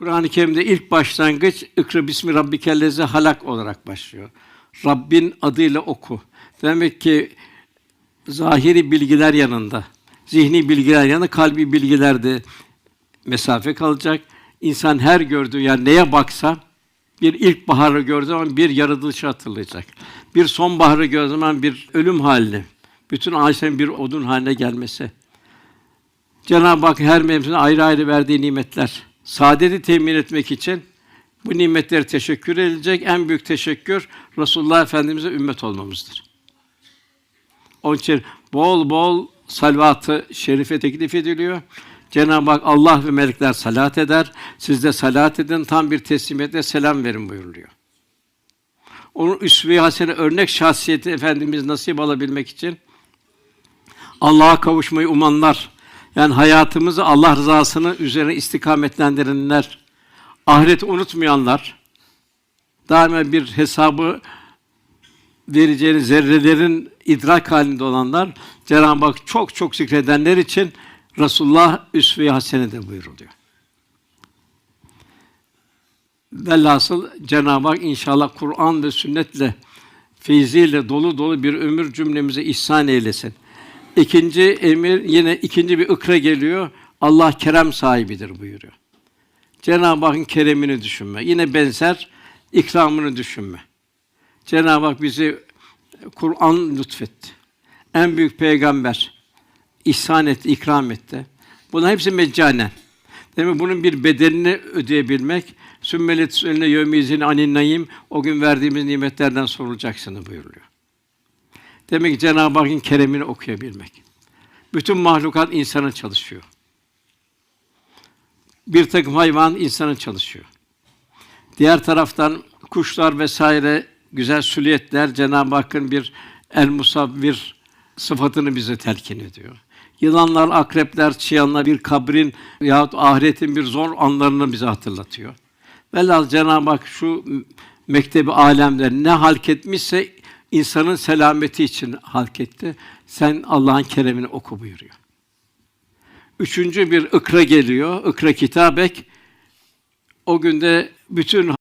Kur'an-ı Kerim'de ilk başlangıç İkra bismi rabbikellezi halak olarak başlıyor. Rabbin adıyla oku. Demek ki zahiri bilgiler yanında, zihni bilgiler yanında kalbi bilgilerde mesafe kalacak. İnsan her gördüğü yani neye baksa bir ilkbaharı gördüğü zaman bir yaratılışı hatırlayacak. Bir sonbaharı gördüğü zaman bir ölüm halini, bütün ağaçların bir odun haline gelmesi. Cenab-ı Hak her mevsimde ayrı ayrı verdiği nimetler. Saadeti temin etmek için bu nimetleri teşekkür edilecek. En büyük teşekkür Resulullah Efendimize ümmet olmamızdır. Onun için bol bol salvatı şerife teklif ediliyor. Cenab-ı Hak Allah ve melekler salat eder. Siz de salat edin, tam bir teslimiyetle selam verin buyuruluyor. Onun üsve-i hasene örnek şahsiyeti efendimiz nasip alabilmek için Allah'a kavuşmayı umanlar, yani hayatımızı Allah rızasını üzerine istikametlendirenler, ahireti unutmayanlar, daima bir hesabı vereceğini zerrelerin idrak halinde olanlar, Cenab-ı Hak çok çok zikredenler için Resulullah üsve-i hasenede buyuruluyor. Velhasıl Cenab-ı Hak inşallah Kur'an ve sünnetle feyziyle dolu dolu bir ömür cümlemize ihsan eylesin. İkinci emir yine ikinci bir ikra geliyor. Allah kerem sahibidir buyuruyor. Cenab-ı Hakk'ın keremini düşünme. Yine benzer ikramını düşünme. Cenab-ı Hak bizi Kur'an lütfetti. En büyük peygamber ihsan etti, ikram etti. Bunlar hepsi meccanen. Demek bunun bir bedelini ödeyebilmek, sümmelet önüne yevmizin anin o gün verdiğimiz nimetlerden sorulacaksını buyuruluyor. Demek ki Cenab-ı Hakk'ın keremini okuyabilmek. Bütün mahlukat insana çalışıyor. Bir takım hayvan insana çalışıyor. Diğer taraftan kuşlar vesaire güzel süliyetler Cenab-ı Hakk'ın bir el musavvir sıfatını bize telkin ediyor. Yılanlar, akrepler, çıyanlar bir kabrin yahut ahiretin bir zor anlarını bize hatırlatıyor. Velhâsıl Cenab-ı Hak şu mektebi alemler ne halk etmişse insanın selameti için halk. Sen Allah'ın keremini oku buyuruyor. Üçüncü bir ikra geliyor. İkra kitabek. O günde bütün